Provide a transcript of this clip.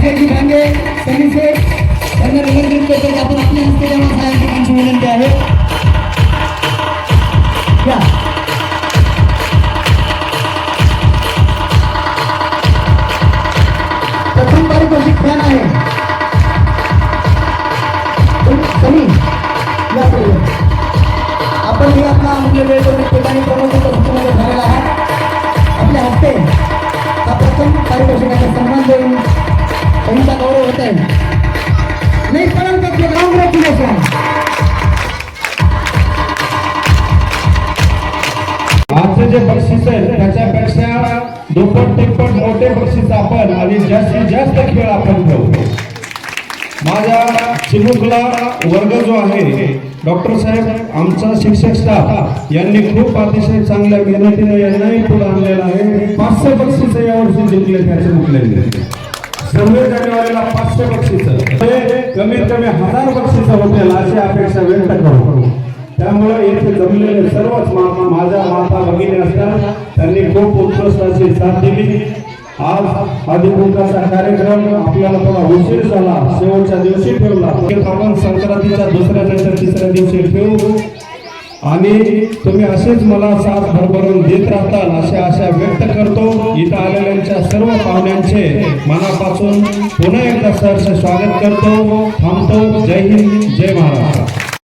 आशाजी भांगे समीचे त्यांना निमंत्रित करतो आपण आपल्या हस्ते तेव्हा साहेब त्यांची विनंती आहे. या. आपण हे आपला आपल्या वेळेवर ठिकाणी प्रमोशनचा झालेला आहे. आपल्या हस्ते हा प्रथम पारितोषिकाचा सन्मान देऊन तुमचा गौरव होत आहे नाही परंतु कॉंग्रॅच्युलेशन आजचे जे बक्षीस आहे त्याच्यापेक्षा दुप्पट तिप्पट मोठे बक्षीस आपण आणि जास्तीत जास्त खेळ आपण ठेवतो माझ्या चिमुकला वर्ग जो आहे डॉक्टर साहेब आमचा शिक्षक स्टाफ यांनी खूप अतिशय चांगल्या मेहनतीने यांनाही पुढे आणलेला आहे पाचशे बक्षीस यावर्षी जिंकले त्याचे चिमुकले सव्वीस जानेवारीला पाचशे बक्षीस. म्हणजे कमीत कमी हजार बक्षीस होतील अशी अपेक्षा व्यक्त करू. त्यामुळे येथे जमलेले सर्वच मा- माझ्या माता भगिनी असतात. त्यांनी खूप उत्कृष्ट अशी साथ दिली. आज अधिकृताचा कार्यक्रम आपल्याला थोडा उशीर झाला. शेवटच्या दिवशी ठेवला. आपण संक्रांतीच्या दुसऱ्या नंतर तिसऱ्या दिवशी ठेवू. आणि तुम्ही असेच मला साथ भरभरून देत राहताल अशा आशा व्यक्त करतो. इथं आलेल्यांच्या सर्व पाहुण्यांचे मनापासून पुन्हा एकदा सहर्ष स्वागत करतो. थांबतो. जय हिंद. जय महाराष्ट्र.